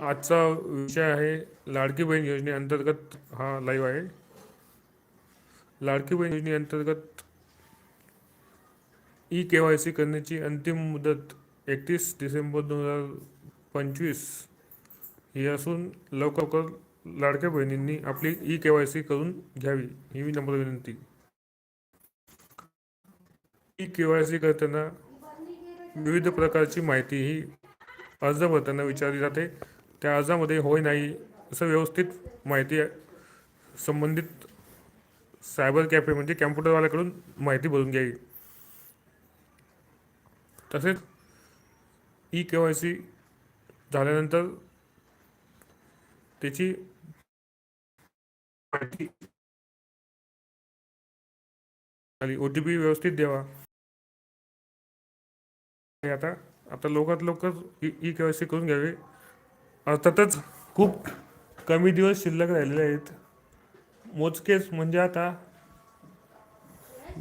आजचा विषय आहे लाडकी बहीण योजनेअंतर्गत हा लाईव्ह आहे. लाडकी बहीण योजनेअंतर्गत ई के वाय सी करण्याची अंतिम मुदत एकतीस डिसेंबर दोन हजार पंचवीस. ही असून लवकर लवकर लाडक्या बहिणींनी आपली ई के वाय सी करून घ्यावी ही मी नम्र विनंती. ई के वाय सी करताना विविध प्रकारची माहिती ही अर्ज भरताना विचारली जाते. त्या अर्जामध्ये होय नाही असं व्यवस्थित माहिती संबंधित सायबर कॅफे म्हणजे कॅम्प्युटरवाल्याकडून माहिती भरून घ्यावी. तसेच ई के वाय सी झाल्यानंतर त्याची माहिती आणि ओ टी पी व्यवस्थित द्यावा. आता आता लवकरात लवकर ई के वाय सी करून घ्यावे. अर्थातच खूप कमी दिवस शिल्लक राहिलेले आहेत. मोजकेच म्हणजे आता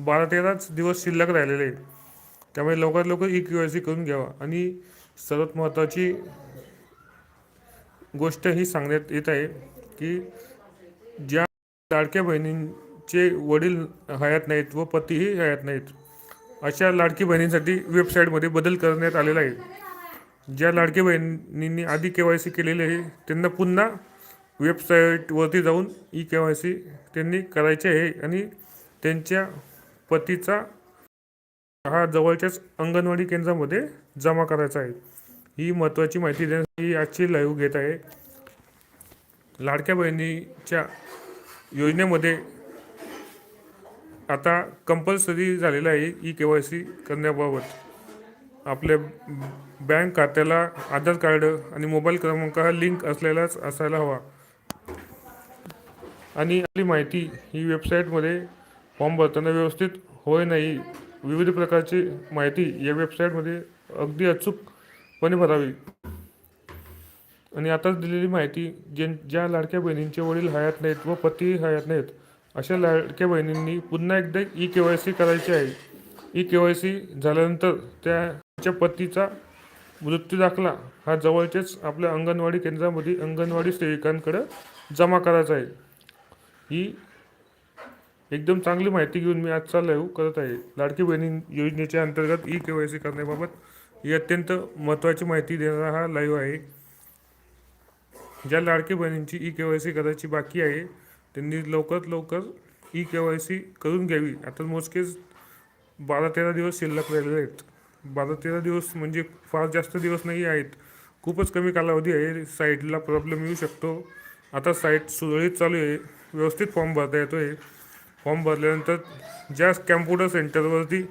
बारा तेराच दिवस शिल्लक राहिलेले आहेत. त्यामुळे लवकरात लवकर ई क्यू सी करून घ्यावा. आणि सर्वात महत्त्वाची गोष्ट ही सांगण्यात येत आहे की ज्या लाडक्या बहिणींचे वडील हयात नाहीत व पतीही हयात नाहीत अशा लाडकी बहिणींसाठी वेबसाईटमध्ये बदल करण्यात आलेला आहे. ज्या लाडक्या बहिणींनी आधी के वाय सी केलेली आहे त्यांना पुन्हा वेबसाईटवरती जाऊन ई के वाय सी त्यांनी करायचे आहे आणि त्यांच्या पतीचा हा जवळच्याच अंगणवाडी केंद्रामध्ये जमा करायचा आहे. ही महत्त्वाची माहिती देण्यासाठी आजची लाईव्ह घेत आहे. लाडक्या बहिणीच्या योजनेमध्ये आता कंपल्सरी झालेलं आहे ई के वाय सी करण्याबाबत. आपल्या बँक खात्याला आधार कार्ड आणि मोबाईल क्रमांक हा लिंक असलेलाच असायला हवा. आणि आपली माहिती ही वेबसाईटमध्ये फॉर्म भरताना व्यवस्थित होय नाही विविध प्रकारची माहिती या वेबसाईटमध्ये अगदी अचूकपणे भरावी. आणि आताच दिलेली माहिती जे ज्या लाडक्या बहिणींचे वडील हयात नाहीत व पती हयात नाहीत अशा लाडक्या बहिणींनी पुन्हा एकदा ई के वाय सी करायची आहे. ई के वाय सी झाल्यानंतर त्या तिच्या पतीचा मृत्यू दाखला हा जवळचेच आपल्या अंगणवाडी केंद्रामध्ये अंगणवाडी सेविकांकडे जमा करायचा आहे. ही एकदम चांगली माहिती घेऊन मी आजचा लाईव्ह करत आहे. लाडकी बहिणी योजनेच्या अंतर्गत ई के वाय सी करण्याबाबत ही अत्यंत महत्त्वाची माहिती देणारा हा लाईव्ह आहे. ज्या लाडकी बहिणींची ई के वाय सी करायची बाकी आहे त्यांनी लवकरात लवकर ई के वाय सी करून घ्यावी. आता मोजकेच बारा तेरा दिवस शिल्लक राहिलेले आहेत. बारा तेरा दिवस म्हणजे फार जास्त दिवस नाही आहेत. खूपच कमी कालावधी आहे. साईटला प्रॉब्लेम येऊ शकतो. आता साईट सुरळीत चालू आहे. व्यवस्थित फॉर्म भरता येतो आहे फॉर्म भरल्यानंतर ज्या कॅम्प्युटर सेंटरवरती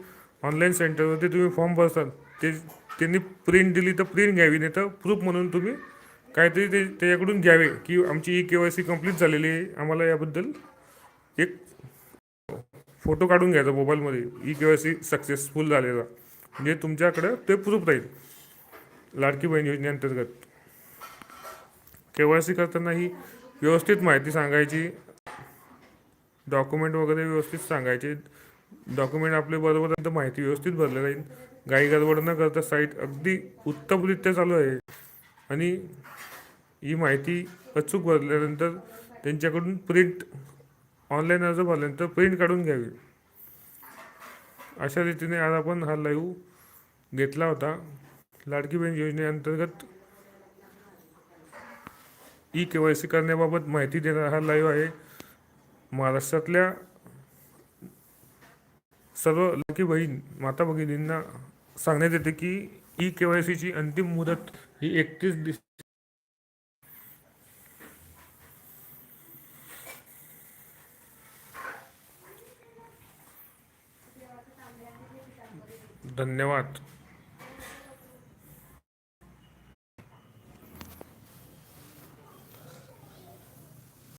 ऑनलाईन सेंटरवरती तुम्ही फॉर्म भरसाल ते त्यांनी प्रिंट दिली तर प्रिंट घ्यावी नाही तर प्रूफ म्हणून तुम्ही काहीतरी ते त्याच्याकडून घ्यावे की आमची E K Y C complete झालेली आहे. आम्हाला याबद्दल एक फोटो काढून घ्यायचा मोबाईलमध्ये E K Y C successful झालेला. म्हणजे तुमच्याकडं ते प्रूफ राहील. लाडकी बहीण योजनेअंतर्गत. के वाय सी करताना ही व्यवस्थित माहिती सांगायची. डॉक्युमेंट वगैरे व्यवस्थित सांगायचे. डॉक्युमेंट आपले बरोबर तर माहिती व्यवस्थित भरले जाईल. गाई गडबड न करता साईट अगदी उत्तमरित्या चालू आहे. आणि ही माहिती अचूक भरल्यानंतर त्यांच्याकडून प्रिंट ऑनलाईन अर्ज भरल्यानंतर प्रिंट काढून घ्यावी. अशा रीतीने आज आपण हा लाईव्ह घेतला होता. लाडकी बहीण योजनेअंतर्गत ई के वाय सी करण्याबाबत माहिती देणारा हा लाईव्ह आहे. महाराष्ट्रातल्या सर्व लाडकी बहीण माता भगिनींना सांगण्यात येते की ई के वाय सीची अंतिम मुदत ही एकतीस डिस धन्यवाद.